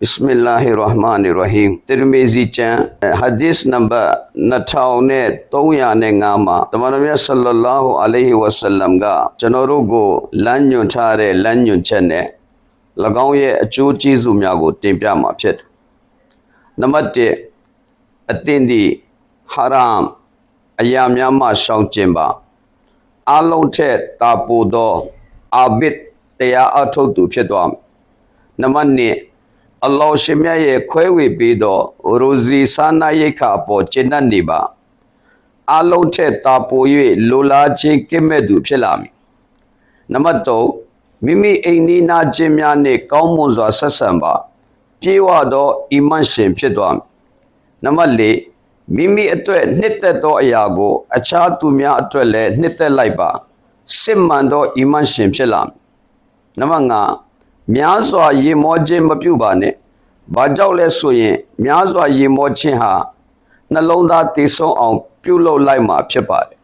Bismillahir Rahmanir Rahim တိရမီဇီကျမ်း hadith number 2305မှာတမန်တော်မြတ်ဆလ္လာလာဟူအလိုင်ဟီဝဆလမ်ကကျွန်တော်တို့ကိုလမ်းညွှန်ထားတဲ့လမ်းညွှန်ချက်နဲ့၎င်းရဲ့အကျိုးကျေးဇူးများကိုတင်ပြမှာဖြစ်တယ်။နံပါတ်1အတင်းဒီဟာရမ်အရာများမှရှောင်ကျင်ပါအလုံးထက်တာပိုသောအာဘစ်တရားအထုတ်သူဖြစ်သွားမယ်။နံပါတ်2 အလ္လာဟ်ရှင်မြတ်ရဲ့ခွဲဝေပေးသောရိုဇီစာနာရိတ်ခါအပေါ်ကျင့်တတ်နေပါအလုံးထက်တာပို၍လိုလားခြင်းကင်းမဲ့သူဖြစ်လာမည်နံပါတ်3မိမိအိမ်နီးနားချင်းများနှင့်ကောင်းမွန်စွာဆက်ဆံပါပြေဝသောအီမန်ရှင်ဖြစ်သွားမည်နံပါတ်4မိမိအတွက်နှစ်သက်သောအရာကို အခြားသူများအတွက်လည်းနှစ်သက်လိုက်ပါစစ်မှန်သောအီမန်ရှင်ဖြစ်လာမည်နံပါတ်5 များစွာရေမောခြင်းမပြုပါနဲ့။ဘာကြောင့်လဲဆိုရင်များစွာရေမောခြင်းဟာနှလုံးသားတည်ဆုံးအောင် ပြုလုပ်လိုက်မှာဖြစ်ပါတယ်